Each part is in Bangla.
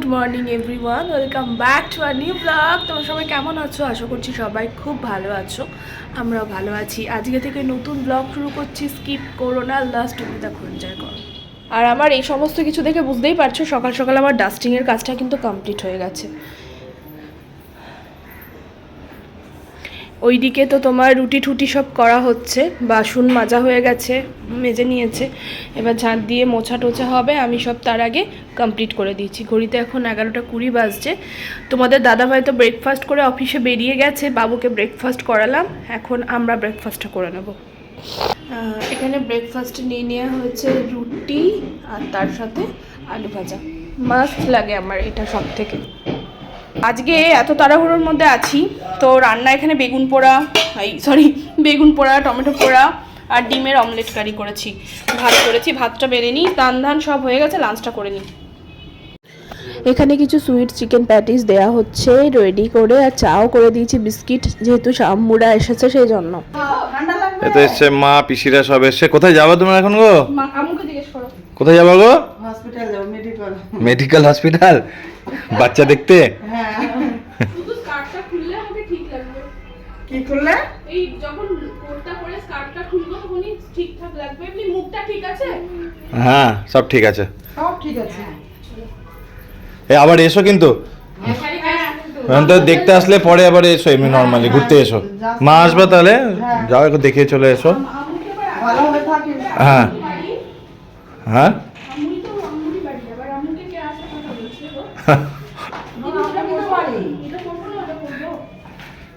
Good morning everyone welcome back to our new vlog তোমরা সবাই কেমন আছো? আশা করছি সবাই খুব ভালো আছো। আমরাও ভালো আছি। আজকে থেকে নতুন ব্লগ শুরু করছি। স্কিপ করো না। লাস্ট তুমি দেখো। এনজয় করো। আর আমার এই সমস্ত কিছু দেখে বুঝতেই পারছ, সকাল সকাল আমার ডাস্টিংয়ের কাজটা কিন্তু কমপ্লিট হয়ে গেছে। ওইদিকে তো তোমার রুটি ঠুটি সব করা হচ্ছে, বাসন মাজা হয়ে গেছে, মেজে নিয়েছে। এবার ঝাঁট দিয়ে মোছা টোছা হবে, আমি সব তার আগে কমপ্লিট করে দিয়েছি। ঘড়িতে এখন এগারোটা কুড়ি বাজছে। তোমাদের দাদাভাই তো ব্রেকফাস্ট করে অফিসে বেরিয়ে গেছে, বাবুকে ব্রেকফাস্ট করালাম। এখন আমরা ব্রেকফাস্টটা করে নেব। এখানে ব্রেকফাস্ট নিয়ে নেওয়া হয়েছে রুটি আর তার সাথে আলু ভাজা। মাস্ট লাগে আমার এটা সব থেকে আজকে এত তাড়াহুড়োর মধ্যে আছি তো রান্না এখানে বেগুন পোড়া এই সরি বেগুন পোড়া টমেটো পোড়া আর ডিমের অমলেট কারি করেছি ভাত করেছি ভাতটা বেড়ে নিই তান ধান সব হয়ে গেছে লাঞ্চটা করে নিই। এখানে কিছু সুইট চিকেন প্যাটিস দেয়া হচ্ছে রেডি করে আর চাও করে দিয়েছি বিস্কিট যেহেতু শাম্মুরা এসেছে সেই জন্য এতে এসছে মা পিসিরা সব এসছে। কোথায় যাব তোমরা এখন গো? আমুকে জিজ্ঞেস করো। কোথায় যাব গো? হসপিটাল যাব মেডিকেল মেডিকেল হসপিটাল বাচ্চা দেখতে? হ্যাঁ। শুধু স্কার্টটা খুললে আমাকে ঠিক লাগবে। কি করলে এই যখন কোটটা পরে স্কার্টটা খুলবো তখনই ঠিকঠাক লাগবে। এমনি মুখটা ঠিক আছে? হ্যাঁ সব ঠিক আছে। সব ঠিক আছে। এ আবার এসো কিন্তু। এখন তো দেখতে আসলে পরে আবার এসো এমনি নর্মালি ঘুরতে এসো। মা আসবে তাহলে? যাও একটু দেখে চলে এসো। ভালো হবে থাকি হ্যাঁ। হ্যাঁ আমুই তো আমুই বাড়ি আবার আমুকে কে আসে কথা বলছে গো আমরা করতে পারি এটা করব না ওটা করব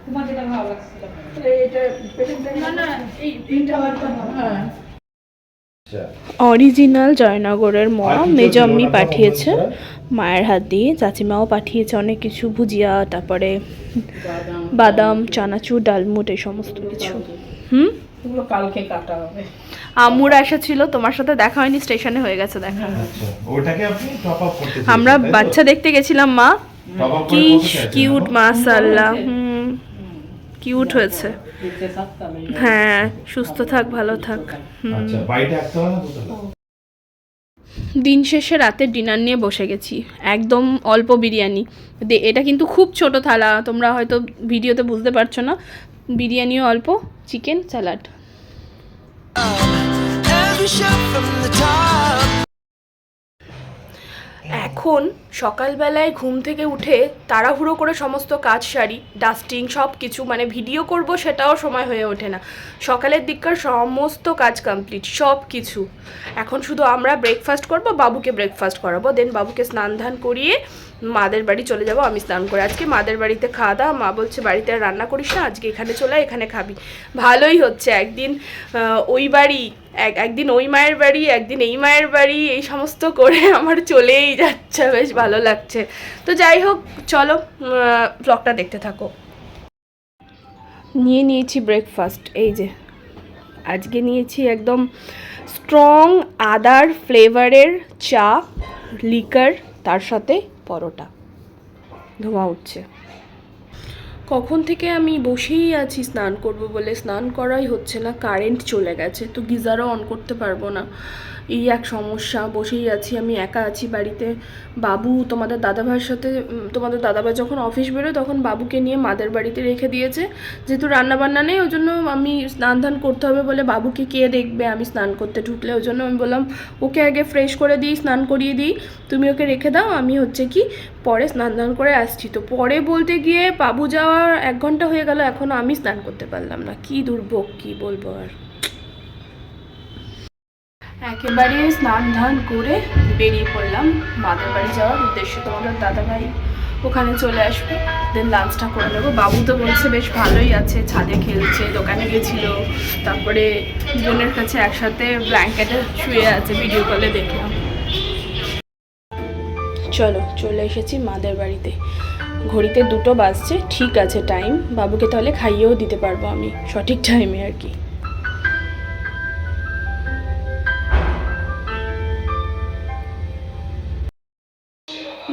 তোমার যেটা ভালো লাগছে এটা পেশেন্টটা না না এই তিনটা বারটা হ্যাঁ অরিজিনাল জয়নগরের মা মেজম্মি পাঠিয়েছে মায়ের হাত দিয়ে। চাচিমাও পাঠিয়েছে অনেক কিছু ভুজিয়া তারপরে বাদাম চানাচুর ডালমুট এই সমস্ত কিছু। হুম? কালকে কাটা হবে। আমুর আসা ছিল তোমার সাথে দেখা হয়নি স্টেশনে হয়ে গেছে দেখা। ওটাকে আপনি টপ আপ করতে আমরা বাচ্চা দেখতে গেছিলাম মা। কি কিউট মাশাআল্লাহ হুম। কিউট হয়েছে। হ্যাঁ সুস্থ থাক ভালো থাক। হুম। আচ্ছা দিন শেষে রাতের ডিনার নিয়ে বসে গেছি। একদম অল্প বিরিয়ানি। দে- এটা কিন্তু খুব ছোট থালা তোমরা হয়তো ভিডিওতে বুঝতে পারছ না। বিরিয়ানিও অল্প চিকেন স্যালাড। এখন সকালবেলায় ঘুম থেকে উঠে তাড়াহুড়ো করে সমস্ত কাজ সারি ডাস্টিং সব কিছু মানে ভিডিও করব সেটাও সময় হয়ে ওঠে না। সকালের দিককার সমস্ত কাজ কমপ্লিট সব কিছু এখন শুধু আমরা ব্রেকফাস্ট করব, বাবুকে ব্রেকফাস্ট করাবো দেন বাবুকে স্নান ধান করিয়ে মাদের বাড়ি চলে যাব, আমি স্নান করে আজকে মাদের বাড়িতে খাওয়া দাওয়া, মা বলছে বাড়িতে রান্না করিস না, আজকে এখানে চলে এখানে খাবি। ভালোই হচ্ছে একদিন ওই বাড়ি এক, একদিন ওই মায়ের বাড়ি, একদিন এই মায়ের বাড়ি, এই সমস্ত করে আমার চলেই যাচ্ছে, বেশ ভালো লাগছে। তো যাই হোক, চলো ব্লগটা দেখতে থাকো। নিয়ে নিয়েছি ব্রেকফাস্ট এই যে। আজকে নিয়েছি একদম স্ট্রং আদার ফ্লেভারের চা লিকার তার সাথে পরোটা। ধোঁয়া উঠছে। কখন থেকে আমি বসেই আছি স্নান করব বলে? স্নান করাই হচ্ছে না, কারেন্ট চলে গেছে, তো গিজারও অন করতে পারব না। এই এক সমস্যা, বসেই আছি, আমি একা আছি বাড়িতে। বাবু, তোমাদের দাদাভাইয়ের সাথে তোমাদের দাদাভাই যখন অফিস বেরোয়, তখন বাবুকে নিয়ে মাদের বাড়িতে রেখে দিয়েছে। যেহেতু রান্না বান্না নেই, ওই জন্য আমি স্নান ধান করতে হবে বলে বাবুকে কে দেখবে? আমি স্নান করতে ঢুকলে, ওই জন্য আমি বললাম, ওকে আগে ফ্রেশ করে দিই, স্নান করিয়ে দিই। তুমি ওকে রেখে দাও, আমি হচ্ছে কি পরে স্নান ধান করে আসছি। তো পরে বলতে গিয়ে বাবু যাওয়ার এক ঘণ্টা হয়ে গেল এখনও আমি স্নান করতে পারলাম না। কি দুর্ভোগ, কি বলব আর। একেবারে স্নান ধান করে বেরিয়ে পড়লাম। মাদের বাড়ি যাওয়ার উদ্দেশ্যে তোমাদের দাদাভাই ওখানে চলে আসবে। দেন লাঞ্চটা করে নেব। বাবু তো বলছে, বেশ ভালোই আছে, ছাদে খেলছে, দোকানে গেছিল। তারপরে বোনের কাছে একসাথে ব্ল্যাঙ্কেটে শুয়ে আছে ভিডিও কলে দেখলাম। চলো, চলে এসেছি মাদের বাড়িতে। ঘড়িতে দুটো বাজছে, ঠিক আছে টাইম বাবুকে তাহলে খাইয়েও দিতে পারব আমি, সঠিক টাইমে আর কি।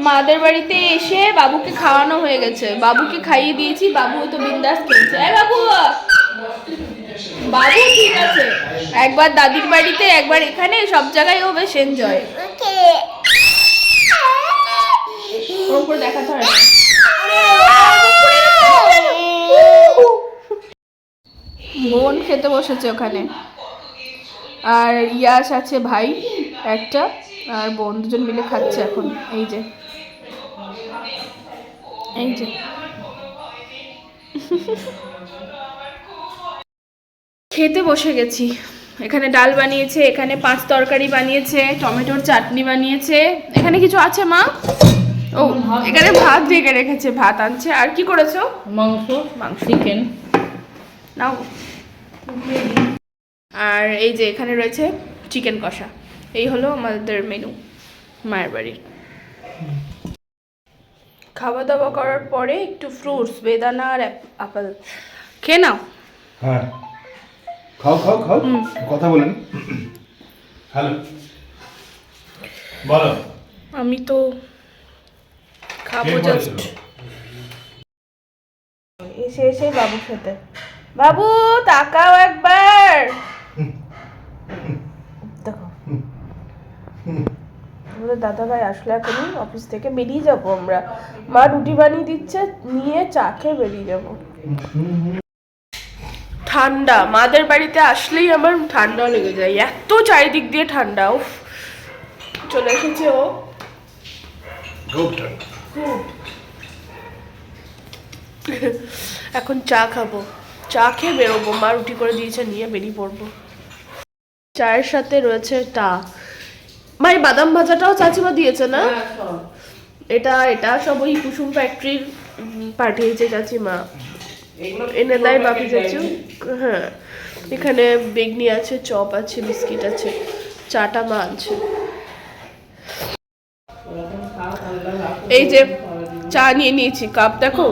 মাদের বাড়িতে এসে বাবুকে খাওয়ানো হয়ে গেছে। বাবুকে খাইয়ে দিয়েছি, বাবু তো বিন্দাস এই বাবু! বাবু, ঠিক আছে। একবার দাদির বাড়িতে, একবার এখানে, সব জায়গায় ও বেশ এনজয় বোন খেতে বসেছে ওখানে। আর ইয়াস আছে ভাই, একটা, আর বোন দুজন মিলে খাচ্ছে এখন, এই যে। এই যে। খেতে বসে গেছি। এখানে ডাল বানিয়েছে, এখানে পাঁচ তরকারি বানিয়েছে, টমেটোর চাটনি বানিয়েছে। এখানে কিছু আছে, মা? ও এখানে ভাত ঢেকে রেখেছে ভাত আনছে। আর কি করেছ? মাংস মাংস। চিকেন নাও। আর এই যে এখানে রয়েছে চিকেন কষা। এই হলো আমাদের মেনু মায়ের বাড়ির। খাওয়া দাওয়া করার পরে একটু ফ্রুটস বেদানা আর আপেল খেয়ে নাও। হ্যাঁ। খাও খাও খাও। কথা বলেন হ্যালো। বলো। আমি তো খাব জাস্ট এসে এসে বাবু খেতে বাবু তাকাও একবার। দেখো। আমাদের দাদা ভাই আসলে এখনই অফিস থেকে বেরিয়ে যাব আমরা। মা রুটি বানিয়ে দিচ্ছে নিয়ে চা খেয়ে বেরিয়ে যাব। ঠান্ডা। মাদের বাড়িতে আসলেই আমার ঠান্ডা লেগে যায়। এত চারিদিক দিয়ে ঠান্ডা চলে এসেছে ও। এখন চা খাব। চা খেয়ে বেরোবো। মা রুটি করে দিয়েছে নিয়ে বেরিয়ে পড়ব। চায়ের সাথে রয়েছে টা। মা এই বাদাম ভাজাটাও চাচিমা দিয়েছে না? এটা এটা সব ওই কুসুম ফ্যাক্টরির পাঠিয়েছে চাচিমা। এনে দেয় বাপি চাচু হ্যাঁ। এখানে বেগনি আছে চপ আছে বিস্কিট আছে। চাটা মা আনছে। এই যে চা নিয়ে নিয়েছি কাপ দেখো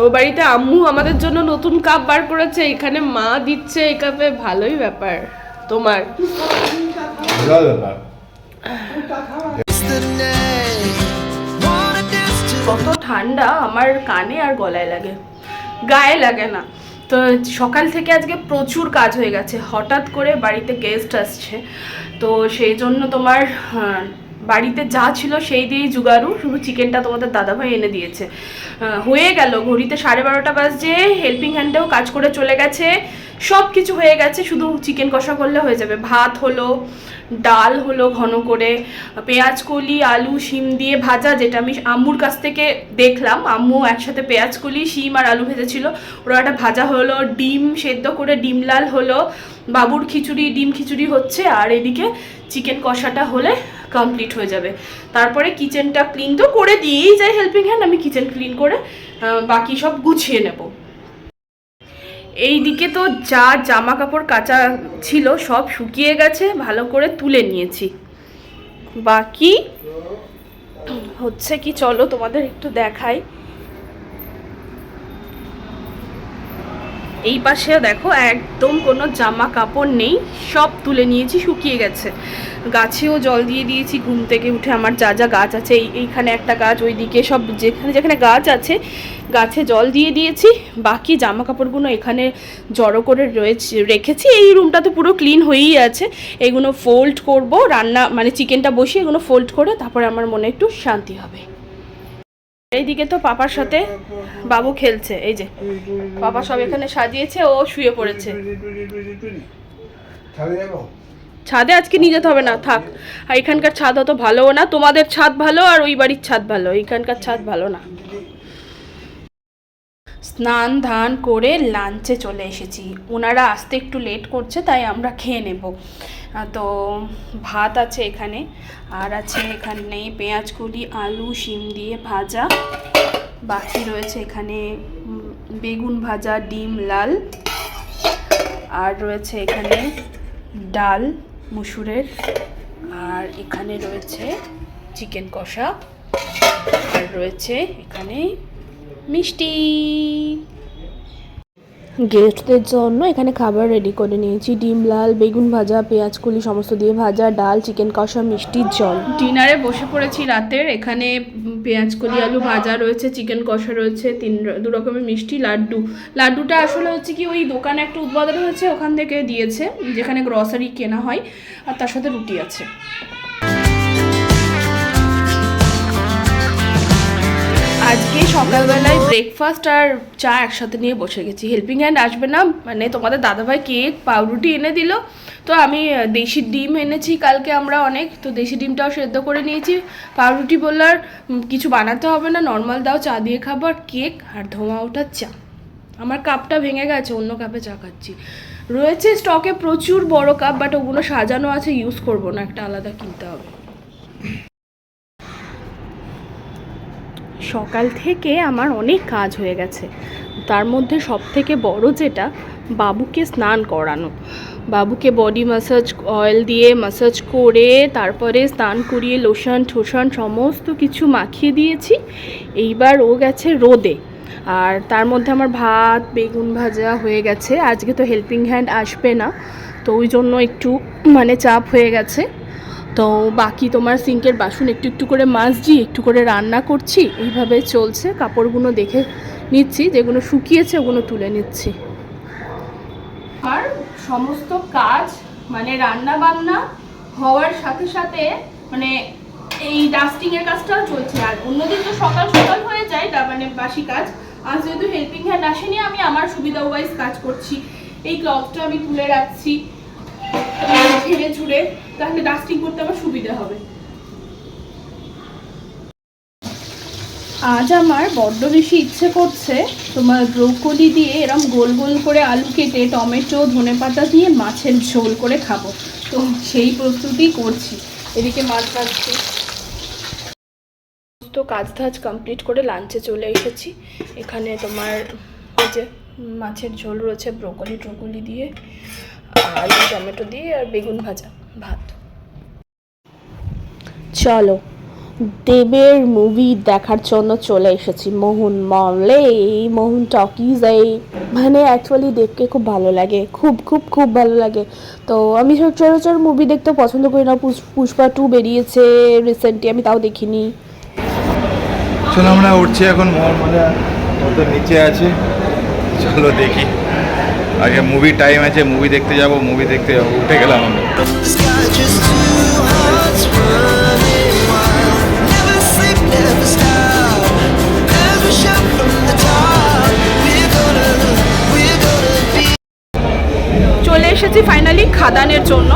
ও বাড়িতে আম্মু আমাদের জন্য নতুন কাপ বার করেছে এখানে মা দিচ্ছে এই কাপে ভালোই ব্যাপার। তোমার? কত ঠান্ডা আমার কানে আর গলায় লাগে। গায়ে লাগে না। তো সকাল থেকে আজকে প্রচুর কাজ হয়ে গেছে। হঠাৎ করে বাড়িতে গেস্ট আসছে। তো সেই জন্য তোমার বাড়িতে যা ছিল সেই দিয়েই জুগারু শুধু চিকেনটা তোমাদের দাদাভাই এনে দিয়েছে। হয়ে গেল, ঘড়িতে সাড়ে বারোটা বাজছে হেল্পিং হ্যান্ডেও কাজ করে চলে গেছে সব কিছু হয়ে গেছে, শুধু চিকেন কষা করলে হয়ে যাবে। ভাত হলো, ডাল হলো ঘন করে, পেঁয়াজ কলি, আলু, শিম দিয়ে ভাজা, যেটা আমি আম্মুর কাছ থেকে দেখলাম। আম্মু একসাথে পেঁয়াজ কলি, শিম আর আলু ভেজেছিল। ওরা একটা ভাজা হলো, ডিম সেদ্ধ করে ডিম লাল হলো। বাবুর খিচুড়ি, ডিম খিচুড়ি হচ্ছে, আর এদিকে চিকেন কষাটা হলে কমপ্লিট হয়ে যাবে। তারপরে কিচেনটা ক্লিন তো করে দিয়েই যাই হেল্পিং হ্যান্ড আমি কিচেন ক্লিন করে বাকি সব গুছিয়ে নেব। এই দিকে তো যা জামা কাপড় কাচা ছিল সব শুকিয়ে গেছে, ভালো করে তুলে নিয়েছি। বাকি হচ্ছে কি চলো তোমাদের একটু দেখাই। এই পাশেও দেখো একদম কোনো জামা কাপড় নেই, সব তুলে নিয়েছি, শুকিয়ে গেছে। গাছেও জল দিয়ে দিয়েছি, ঘুম থেকে উঠে আমার যা যা গাছ আছে, এই এইখানে একটা গাছ, ওইদিকে সব যেখানে যেখানে গাছ আছে, গাছে জল দিয়ে দিয়েছি। বাকি জামা কাপড়গুলো এখানে জড়ো করে রয়েছে রেখেছি। এই রুমটা তো পুরো ক্লিন হয়েই আছে। এগুলো ফোল্ড করব, রান্না মানে চিকেনটা বসিয়ে এগুলো ফোল্ড করে, তারপরে আমার মনে একটু শান্তি হবে। এইদিকে তো পাপার সাথে বাবু খেলছে, এই যে। পাপা সব এখানে সাজিয়েছে, ও শুয়ে পড়েছে। ছাদে আজকে নিয়ে যেতে হবে না, থাক। আর এখানকার ছাদ অত ভালোও না, তোমাদের ছাদ ভালো আর ওই বাড়ির ছাদ ভালো, এখানকার ছাদ ভালো না। স্নান ধান করে লাঞ্চে চলে এসেছি। ওনারা আসতে একটু লেট করছে, তাই আমরা খেয়ে নেব। তো ভাত আছে এখানে, আর আছে এখানে পেঁয়াজ কলি, আলু, শিম দিয়ে ভাজা। বাকি রয়েছে এখানে বেগুন ভাজা, ডিম, লাল। আর রয়েছে এখানে ডাল, মুসুরের। আর এখানে রয়েছে চিকেন কষা। আর রয়েছে এখানে মিষ্টি। গেস্টদের জন্য এখানে খাবার রেডি করে নিয়েছি। ডিম লাল বেগুন ভাজা পেঁয়াজ কলি সমস্ত দিয়ে ভাজা ডাল চিকেন কষা মিষ্টির জল। ডিনারে বসে পড়েছি রাতের। এখানে পেঁয়াজ কলি আলু ভাজা রয়েছে চিকেন কষা রয়েছে তিন দু রকমের মিষ্টি লাড্ডু। লাড্ডুটা আসলে হচ্ছে কি ওই দোকানে একটা উদ্বোধন হয়েছে ওখান থেকে দিয়েছে যেখানে গ্রসারি কেনা হয় আর তার সাথে রুটি আছে। সকালবেলায় ব্রেকফাস্ট আর চা একসাথে নিয়ে বসে গেছি। হেল্পিং হ্যান্ড আসবে না মানে তোমাদের দাদাভাই কেক পাউরুটি এনে দিল। তো আমি দেশি ডিম এনেছি কালকে আমরা অনেক, তো দেশি ডিমটাও সেদ্ধ করে নিয়েছি। পাউরুটি বললে আর কিছু বানাতে হবে না নর্মাল দাও, চা দিয়ে খাব আর কেক আর ধোঁয়া ওঠার চা। আমার কাপটা ভেঙে গেছে, অন্য কাপে চা খাচ্ছি। রয়েছে স্টকে প্রচুর বড় কাপ বাট ওগুলো সাজানো আছে ইউজ করব না, একটা আলাদা কিনতে হবে। সকাল থেকে আমার অনেক কাজ হয়ে গেছে। তার মধ্যে সব থেকে বড় যেটা, বাবুকে স্নান করানো। বাবুকে বডি ম্যাসাজ অয়েল দিয়ে ম্যাসাজ করে, তারপরে স্নান করিয়ে লোশন ঠোসন সমস্ত কিছু মাখিয়ে দিয়েছি। এইবার ও গেছে রোদে। আর তার মধ্যে আমার ভাত, বেগুন ভাজা হয়ে গেছে। আজকে তো হেল্পিং হ্যান্ড আসবে না। তো ওই জন্য একটু মানে চাপ হয়ে গেছে। তো বাকি তোমার সিঙ্কের বাসন একটু একটু করে মাজছি, একটু করে রান্না করছি, এইভাবে চলছে। কাপড়গুলো দেখে নিচ্ছি, যেগুলো শুকিয়েছে ওগুলো তুলে নিচ্ছি। আর সমস্ত কাজ মানে রান্না বান্না হওয়ার সাথে সাথে মানে এই ডাস্টিংয়ের কাজটাও চলছে। আর অন্যদিন তো সকাল সকাল হয়ে যায় মানে বাসি কাজ। আজ যেহেতু হেল্পিং হ্যান্ড আসেনি, আমি আমার সুবিধা ওয়াইজ কাজ করছি। এই ক্লথটা আমি তুলে রাখছি। ঝেড়ে ঝুড়ে তাহলে ডাস্টিং করতে আমার সুবিধা হবে। আজ আমার বড্ড বেশি ইচ্ছে করছে তোমার ব্রোকলি দিয়ে এরম গোল গোল করে আলু কেটে, টমেটো, ধনেপাতা দিয়ে মাছের ঝোল করে খাব। তো সেই প্রস্তুতি করছি। এদিকে মাছ ভাজছি। তো কাজ ধাজ কমপ্লিট করে লাঞ্চে চলে এসেছি। এখানে তোমার যে মাছের ঝোল রয়েছে ব্রোকলি ট্রোকলি দিয়ে। আলু, টমেটো দিয়ে আর বেগুন ভাজা, ভাত। চলো, দেবের মুভি দেখার জন্য চলে এসেছি। মোহন মলে মোহন টকিজে মানে অ্যাকচুয়ালি দেবকে খুব ভালো লাগে, খুব খুব খুব ভালো লাগে। তো আমি সব সচরাচর মুভি দেখতে পছন্দ করি না। পুষ- পুষ্পা টু বেরিয়েছে রিসেন্টলি আমি তাও দেখিনি। চলো, আমরা উঠছি এখন। মহলমালা কত নিচে আছে। চলো দেখি। আগে মুভি টাইম আছে মুভি দেখতে যাব মুভি দেখতে যাব, উঠে গেলাম আমরা এসেছি ফাইনালি খাদানের জন্য।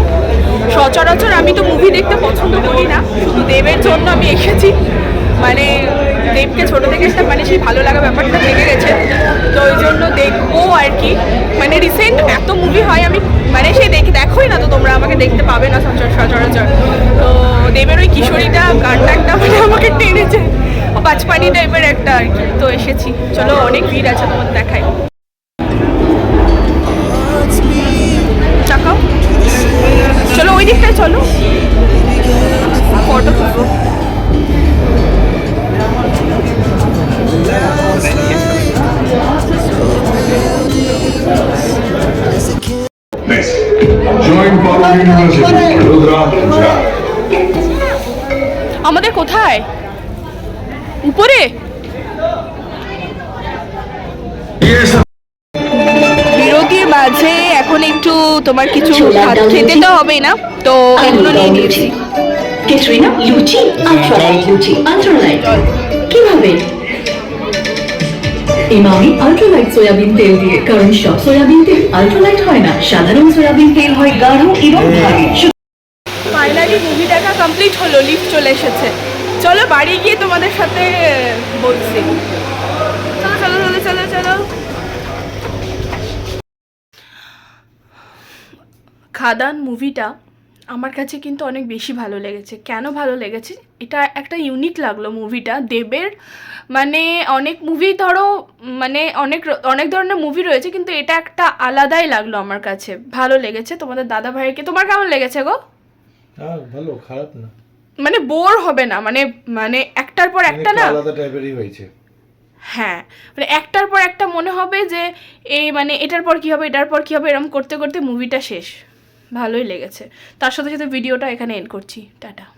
সচরাচর আমি তো মুভি দেখতে পছন্দ করি না, শুধু দেবের জন্য আমি এসেছি। মানে দেবকে ছোট থেকে একটা মানে সেই ভালো লাগা ব্যাপারটা থেকে গেছে। তো ওই জন্য দেখব আর কি। মানে রিসেন্ট এত মুভি হয়, আমি মানে সেই দেখে, দেখোই না তো তোমরা, আমাকে দেখতে পাবে না সচর- সচরাচর। তো দেবের ওই কিশোরীটা গানটা একটা মানে আমাকে টেনেছে। পাঁচপানি টাইপের একটা আর কি। তো এসেছি। চলো, অনেক ভিড় আছে তোমার দেখাই। চলো, ওই দিকটায় চলো। ফটো তুলবো আমাদের কোথায়? উপরে? বিরতির মাঝে এখন একটু তোমার কিছু ভাত খেতে তো হবেই না? তো এগুলো নিয়ে নিয়েছি। ক্যাটরিনা লুচি আলট্রালাইট লুচি আলট্রালাইট কীভাবে? ইমামি আলট্রালাইট সয়াবিন তেল দিয়ে কারণ সব সয়াবিন তেল আলট্রালাইট হয় না সাধারণ সয়াবিন তেল হয় গাঢ় এবং ভারী। ফাইনালি মুভি দেখা কমপ্লিট হলো লিফট চলে এসেছে। চলো বাড়ি গিয়ে তোমাদের সাথে বলছি। চলো চলো চলো চলো। চলো খাদান মুভিটা আমার কাছে কিন্তু অনেক বেশি ভালো লেগেছে। কেন ভালো লেগেছে? এটা একটা ইউনিক লাগল মুভিটা দেবের মানে অনেক মুভি ধরো মানে অনেক অনেক ধরনের মুভি রয়েছে কিন্তু এটা একটা আলাদাই লাগল আমার কাছে। ভালো লেগেছে। তোমাদের দাদা ভাইকে তোমার কেমন লেগেছে গো? ভালো খারাপ না। মানে বোর হবে না মানে মানে একটার পর একটা না? আলাদা টাইপেরই হয়েছে। হ্যাঁ মানে একটার পর একটা মনে হবে যে এই মানে এটার পর কী হবে এটার পর কী হবে এরকম করতে করতে মুভিটা শেষ। ভালোই লেগেছে। তার সাথে সাথে ভিডিওটা এখানে এন্ড করছি। টাটা।